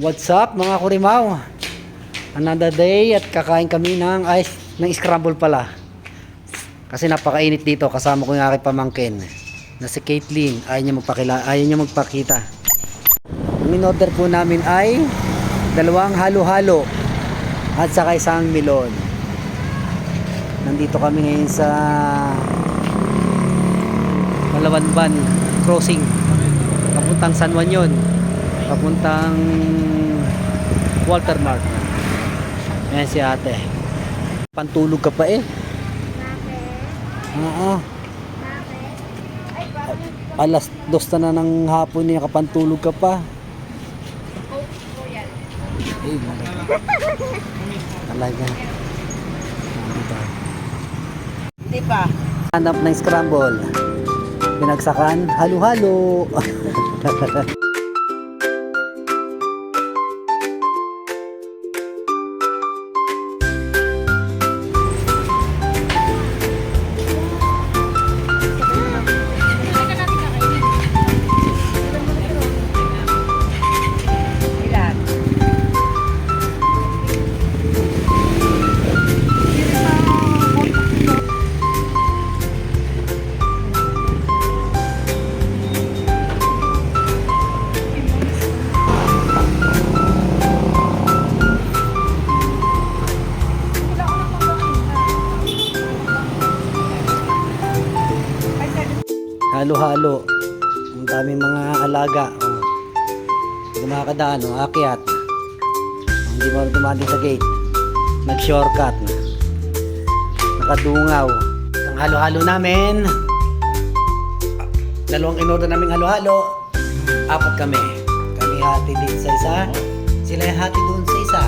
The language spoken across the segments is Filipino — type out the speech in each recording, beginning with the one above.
What's up mga kurimaw? Another day at kakain kami ng ice, ng scramble pala. Kasi napakainit dito kasama ko yung aking pamangkin na si Caitlyn. Ayaw niya, magpakila, ayaw niya magpakita. Ang in-order po namin ay dalawang halo-halo at saka isang milon. Nandito kami ngayon sa Malawanban Crossing. Papuntang San Juan yun. Papuntang Walter Mart. Ayan si ate. Pantulog ka pa eh. Oo. Alas dos na na ng hapon niya kapantulog ka pa. Eh, malaga. Talaga. Dito. Di pa. Hanap ng scramble. Binagsakan, halo-halo. Halo-halo. Ang daming mga alaga. Oh. Dumakadaan, oh, akyat. Hindi mo dumating sa gate. Nag-shortcut. Nakadungaw. Ang halo-halo namin. Dalawang in-order naming halo-halo. Apat kami. Kami hati din sa isa. Sila hati doon sa isa.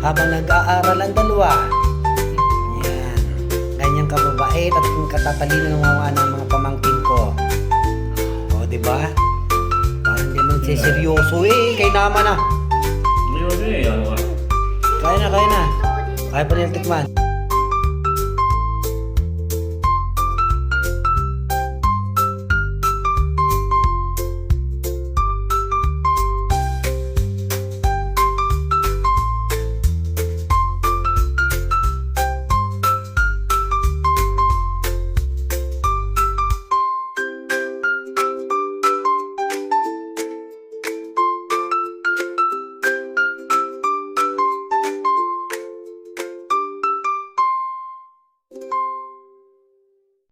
Habang nag-aaral ang dalawa. Yan. Ganyang kababait at katatalino ng mga ng mga pamangkin seryoso eh. Kay naman na. Hindi mo eh, ano ka? Kaya na, kaya na. Kaya pa nila tikman.